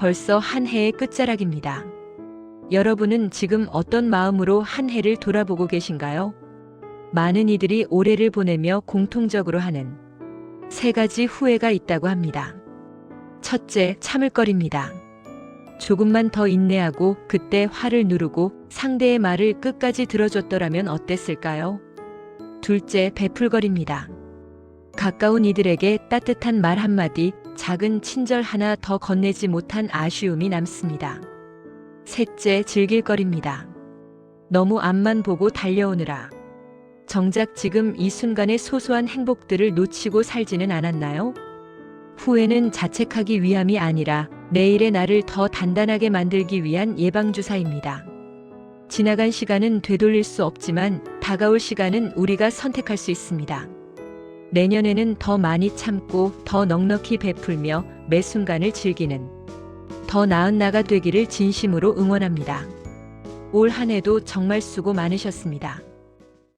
벌써 한 해의 끝자락입니다. 여러분은 지금 어떤 마음으로 한 해를 돌아보고 계신가요? 많은 이들이 올해를 보내며 공통적으로 하는 세 가지 후회가 있다고 합니다. 첫째, 참을거립니다. 조금만 더 인내하고 그때 화를 누르고 상대의 말을 끝까지 들어줬더라면 어땠을까요? 둘째, 베풀거립니다. 가까운 이들에게 따뜻한 말 한마디, 작은 친절 하나 더 건네지 못한 아쉬움이 남습니다. 셋째, 즐길거립니다. 너무 앞만 보고 달려오느라. 정작 지금 이 순간의 소소한 행복들을 놓치고 살지는 않았나요? 후회는 자책하기 위함이 아니라 내일의 나를 더 단단하게 만들기 위한 예방주사입니다. 지나간 시간은 되돌릴 수 없지만 다가올 시간은 우리가 선택할 수 있습니다. 내년에는 더 많이 참고 더 넉넉히 베풀며 매 순간을 즐기는 더 나은 나가 되기를 진심으로 응원합니다. 올 한 해도 정말 수고 많으셨습니다.